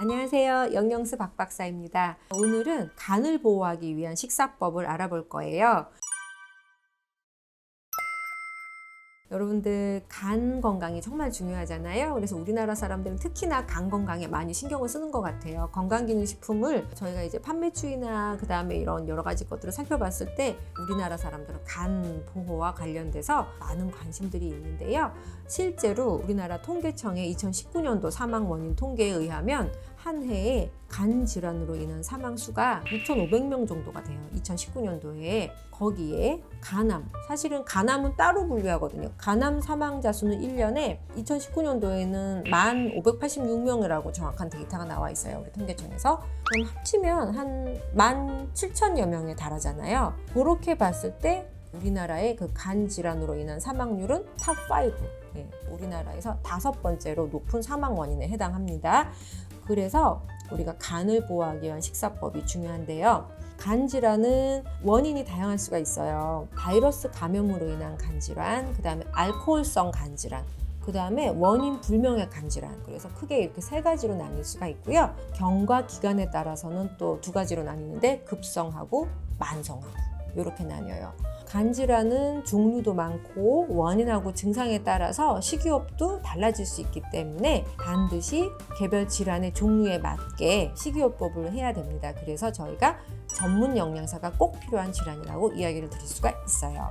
안녕하세요. 영영수 박박사입니다. 오늘은 간을 보호하기 위한 식사법을 알아볼 거예요. 여러분들 간 건강이 정말 중요하잖아요. 그래서 우리나라 사람들은 특히나 간 건강에 많이 신경을 쓰는 것 같아요. 건강기능식품을 저희가 이제 판매 추이나 그 다음에 이런 여러 가지 것들을 살펴봤을 때 우리나라 사람들은 간 보호와 관련돼서 많은 관심들이 있는데요. 실제로 우리나라 통계청의 2019년도 사망 원인 통계에 의하면 한 해에 간 질환으로 인한 사망 수가 6,500명 정도가 돼요. 2019년도에 거기에 간암 사실은 간암은 따로 분류하거든요. 간암 사망자 수는 1년에 2019년도에는 1,586명이라고 정확한 데이터가 나와 있어요. 우리 통계청에서 그럼 합치면 한 17,000여 명에 달하잖아요. 그렇게 봤을 때 우리나라의 그 간 질환으로 인한 사망률은 탑 5. 예, 우리나라에서 다섯 번째로 높은 사망 원인에 해당합니다. 그래서 우리가 간을 보호하기 위한 식사법이 중요한데요. 간 질환은 원인이 다양할 수가 있어요. 바이러스 감염으로 인한 간 질환, 그 다음에 알코올성 간 질환, 그 다음에 원인 불명의 간 질환. 그래서 크게 이렇게 세 가지로 나뉠 수가 있고요. 경과 기간에 따라서는 또 두 가지로 나뉘는데 급성하고 만성하고 이렇게 나뉘어요. 간 질환은 종류도 많고 원인하고 증상에 따라서 식이요법도 달라질 수 있기 때문에 반드시 개별 질환의 종류에 맞게 식이요법을 해야 됩니다. 그래서 저희가 전문 영양사가 꼭 필요한 질환이라고 이야기를 드릴 수가 있어요.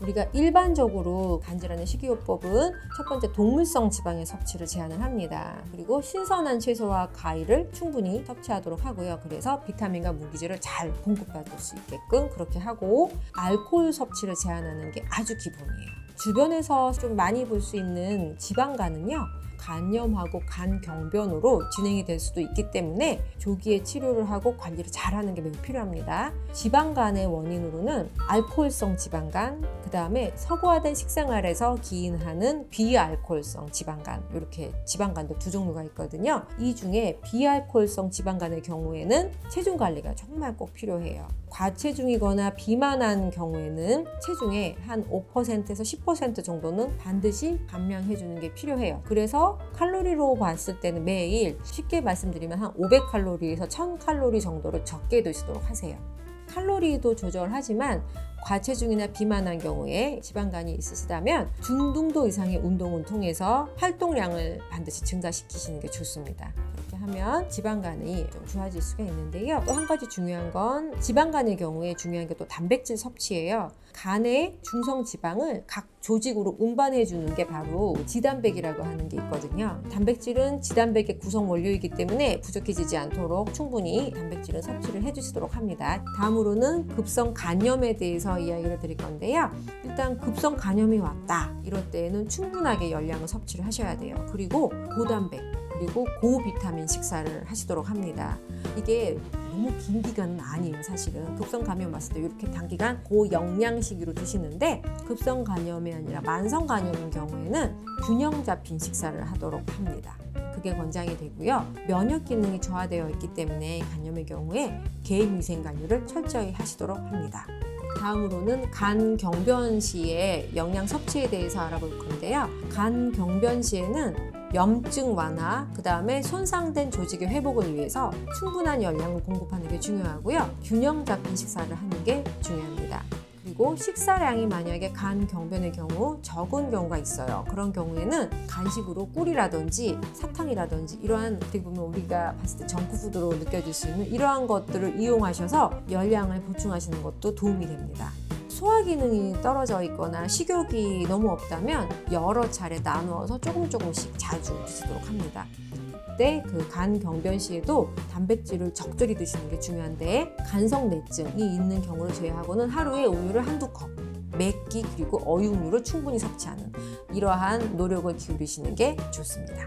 우리가 일반적으로 간질환의 식이요법은 첫 번째 동물성 지방의 섭취를 제한을 합니다. 그리고 신선한 채소와 과일을 충분히 섭취하도록 하고요. 그래서 비타민과 무기질을 잘 공급받을 수 있게끔 그렇게 하고 알코올 섭취를 제한하는 게 아주 기본이에요. 주변에서 좀 많이 볼 수 있는 지방간은요. 간염하고 간경변으로 진행이 될 수도 있기 때문에 조기에 치료를 하고 관리를 잘하는 게 매우 필요합니다. 지방간의 원인으로는 알코올성 지방간, 그 다음에 서구화된 식생활에서 기인하는 비알코올성 지방간 이렇게 지방간도 두 종류가 있거든요. 이 중에 비알코올성 지방간의 경우에는 체중 관리가 정말 꼭 필요해요. 과체중이거나 비만한 경우에는 체중의 한 5%에서 10% 정도는 반드시 감량해 주는 게 필요해요. 그래서 칼로리로 봤을 때는 매일 쉽게 말씀드리면 한 500칼로리에서 1000칼로리 정도를 적게 드시도록 하세요. 칼로리도 조절하지만 과체중이나 비만한 경우에 지방간이 있으시다면 중등도 이상의 운동을 통해서 활동량을 반드시 증가시키시는 게 좋습니다. 그렇게 하면 지방간이 좀 좋아질 수가 있는데요. 또 한 가지 중요한 건 지방간의 경우에 중요한 게 또 단백질 섭취예요. 간의 중성 지방을 각 조직으로 운반해 주는 게 바로 지단백이라고 하는 게 있거든요. 단백질은 지단백의 구성 원료이기 때문에 부족해지지 않도록 충분히 단백질은 섭취를 해 주시도록 합니다. 다음으로는 급성 간염에 대해서 이야기를 드릴 건데요. 일단 급성 간염이 왔다. 이럴 때에는 충분하게 열량을 섭취를 하셔야 돼요. 그리고 고단백 그리고 고비타민 식사를 하시도록 합니다. 이게 너무 긴 기간은 아니에요, 사실은. 급성 감염 왔을 때 이렇게 단기간 고영양식으로 드시는데 급성 감염이 아니라 만성 감염인 경우에는 균형 잡힌 식사를 하도록 합니다. 그게 권장이 되고요. 면역 기능이 저하되어 있기 때문에 간염의 경우에 개인 위생 관리를 철저히 하시도록 합니다. 다음으로는 간 경변 시의 영양 섭취에 대해서 알아볼 건데요. 간 경변 시에는 염증 완화, 그 다음에 손상된 조직의 회복을 위해서 충분한 열량을 공급하는 게 중요하고요. 균형 잡힌 식사를 하는 게 중요합니다. 그리고 식사량이 만약에 간 경변의 경우 적은 경우가 있어요. 그런 경우에는 간식으로 꿀이라든지 사탕이라든지 이러한 어떻게 보면 우리가 봤을 때 정크푸드로 느껴질 수 있는 이러한 것들을 이용하셔서 열량을 보충하시는 것도 도움이 됩니다. 소화 기능이 떨어져 있거나 식욕이 너무 없다면 여러 차례 나누어서 조금 조금씩 자주 드시도록 합니다. 그때 그 간 경변 시에도 단백질을 적절히 드시는 게 중요한데 간성 내증이 있는 경우를 제외하고는 하루에 우유를 한두 컵 맵기 그리고 어육류를 충분히 섭취하는 이러한 노력을 기울이시는 게 좋습니다.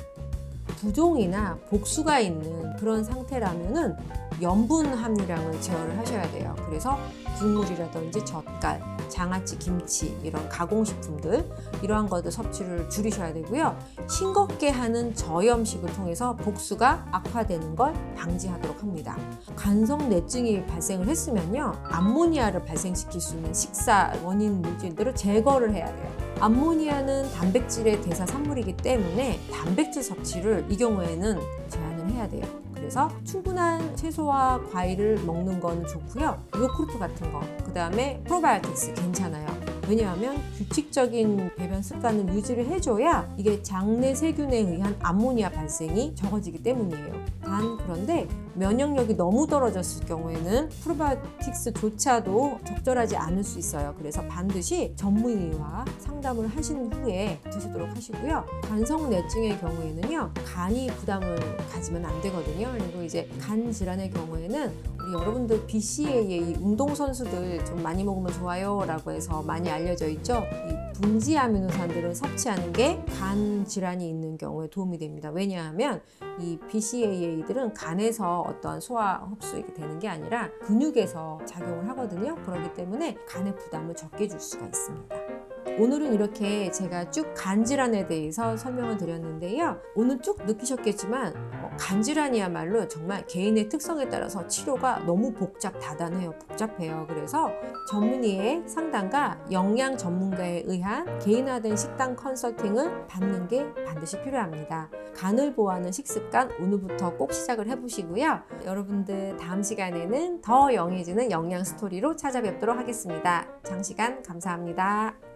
부종이나 복수가 있는 그런 상태라면은 염분 함유량을 제어를 하셔야 돼요. 그래서 국물이라든지 젓갈, 장아찌, 김치 이런 가공식품들 이러한 것들 섭취를 줄이셔야 되고요. 싱겁게 하는 저염식을 통해서 복수가 악화되는 걸 방지하도록 합니다. 간성 뇌증이 발생을 했으면요. 암모니아를 발생시킬 수 있는 식사 원인 물질들을 제거를 해야 돼요. 암모니아는 단백질의 대사 산물이기 때문에 단백질 섭취를 이 경우에는 제한을 해야 돼요. 그래서 충분한 채소와 과일을 먹는 건 좋고요. 요구르트 같은 거, 그 다음에 프로바이오틱스 괜찮아요. 왜냐하면 규칙적인 배변 습관을 유지를 해줘야 이게 장내 세균에 의한 암모니아 발생이 적어지기 때문이에요. 단 그런데 면역력이 너무 떨어졌을 경우에는 프로바이오틱스조차도 적절하지 않을 수 있어요. 그래서 반드시 전문의와 상담을 하신 후에 드시도록 하시고요. 간성 뇌증의 경우에는요, 간이 부담을 가지면 안 되거든요. 그리고 이제 간 질환의 경우에는 우리 여러분들 BCAA 운동 선수들 좀 많이 먹으면 좋아요 라고 해서 많이 알려져 있죠. 이 분지 아미노산들을 섭취하는 게 간 질환이 있는 경우에 도움이 됩니다. 왜냐하면 이 BCAA들은 간에서 어떤 소화 흡수가 되는 게 아니라 근육에서 작용을 하거든요. 그렇기 때문에 간의 부담을 적게 줄 수가 있습니다. 오늘은 이렇게 제가 쭉 간 질환에 대해서 설명을 드렸는데요. 오늘 쭉 느끼셨겠지만 어, 간질환이야말로 정말 개인의 특성에 따라서 치료가 너무 복잡 다단해요. 복잡해요. 그래서 전문의의 상담과 영양 전문가에 의한 개인화된 식단 컨설팅을 받는 게 반드시 필요합니다. 간을 보호하는 식습관 오늘부터 꼭 시작을 해보시고요. 여러분들 다음 시간에는 더 영해지는 영양 스토리로 찾아뵙도록 하겠습니다. 장시간 감사합니다.